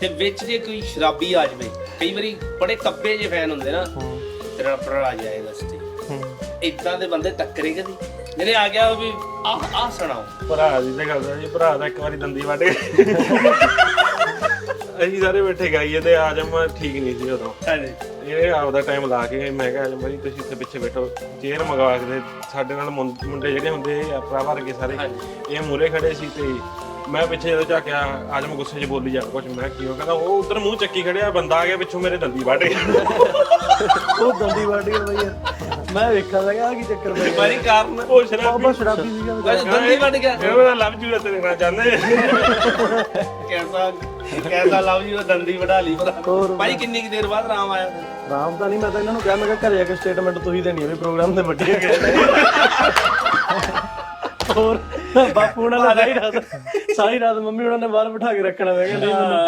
ਤੇ ਵਿੱਚ ਜੇ ਕੋਈ ਸ਼ਰਾਬੀ ਆ ਜਾਵੇ ਕਈ ਵਾਰੀ ਬੜੇ ਕੱਬੇ ਜੇ ਫੈਨ ਹੁੰਦੇ ਨਾ ਤੇਰਾ ਭਰਾ ਜਾਏਗਾ ਸਤੇ ਇਦਾਂ ਦੇ ਬੰਦੇ ਟੱਕਰੇ ਕਦੀ? ਜਿਹੜੇ ਆ ਗਿਆ ਵੀ ਆਹ ਆਹ ਸੁਣਾਓ। ਭਰਾ ਦੀ ਤੇ ਗੱਲ ਜੀ ਭਰਾ ਦਾ ਇੱਕ ਵਾਰੀ ਦੰਦੀ ਵੱਢ ਗਏ ਅਸੀਂ ਸਾਰੇ ਬੈਠੇ ਗਾਈਏ ਤੇ ਆਜਮ ਠੀਕ ਨਹੀਂ ਸੀ ਉਦੋਂ। ਹਾਂਜੀ। ਇਹ ਆਪਦਾ ਟਾਈਮ ਲਾ ਕੇ ਮੈਂ ਕਿਹਾ ਆਜਮ ਭਾਈ ਤੁਸੀਂ ਇੱਥੇ ਪਿੱਛੇ ਬੈਠੋ। ਚੇਅਰ ਮੰਗਵਾ ਕੇ ਦੇ ਸਾਡੇ ਨਾਲ ਮੁੰ- ਮੁੰਡੇ ਜਿਹੜੇ ਹੁੰਦੇ ਆ ਭਰਾ ਵਰਗੇ ਸਾਰੇ ਇਹ ਮੂਰੇ ਖੜੇ ਸੀ ਤੇ ਮੈਂ ਪਿੱਛੇ ਜਦੋਂ ਝਾਕਿਆ ਆਜਮ ਗੁੱਸੇ 'ਚ ਬੋਲੀ ਜਾ ਕੁਝ ਮੈਂ ਕੀ ਉਹ ਕਹਿੰਦਾ ਉਹ ਉਧਰ ਮੂੰਹ ਚੱਕੀ ਖੜਿਆ ਬੰਦਾ ਆ ਗਿਆ ਪਿੱਛੋਂ ਮੇਰੇ ਦੰਦੀ ਵੱਢ ਗਿਆ ਉਹ ਦੰਦੀ ਵਾੜੀ ਬਈ। ਯਾਰ ਮੈਂ ਵੇਖਿਆ ਸੀਗਾ ਆ ਕੀ ਚੱਕਰ ਪਈ ਬਾਰੀ ਕਾਰਨ। ਉਹ ਸ਼ਰਾਬੀ। ਬਾਬਾ ਸ਼ਰਾਬੀ ਸੀਗਾ ਵੈਸੇ ਦੰਦੀ ਵੱਢ ਗਿਆ। ਇਹ ਉਹਦਾ ਲਵ ਜੂ ਤੇਰੇ ਨਾਲ ਚਾਹੁੰਦੇ ਕੈਸਾ ਕੈਸਾ ਲਵ ਜੀ ਉਹ ਦੰਦੀ ਵਢਾ ਲਈ ਹੋਰ ਭਾਈ ਕਿੰਨੀ ਕੁ ਦੇਰ ਬਾਅਦ ਰਾਮ ਆਇਆ? ਰਾਮ ਤਾਂ ਨਹੀਂ ਮੈਂ ਤਾਂ ਇਹਨਾਂ ਨੂੰ ਕਿਹਾ ਮੈਂ ਕਿਹਾ ਘਰੇ ਜਾ ਕੇ ਸਟੇਟਮੈਂਟ ਤੁਸੀਂ ਦੇਣੀ ਹੈ ਵੀ ਪ੍ਰੋਗਰਾਮ ਤੇ ਵੱਡੇ ਗਏ। ਹੋਰ? ਬਾਪੂ ਉਹਨਾਂ ਨੇ ਸਾਰੀ ਰਾਤ ਸਾਰੀ ਰਾਤ ਮੰਮੀ ਉਹਨਾਂ ਨੇ ਬਾਹਰ ਬਿਠਾ ਕੇ ਰੱਖਣਾ ਮੈਂ ਕਿਹਾ ਨਹੀਂ ਮੈਨੂੰ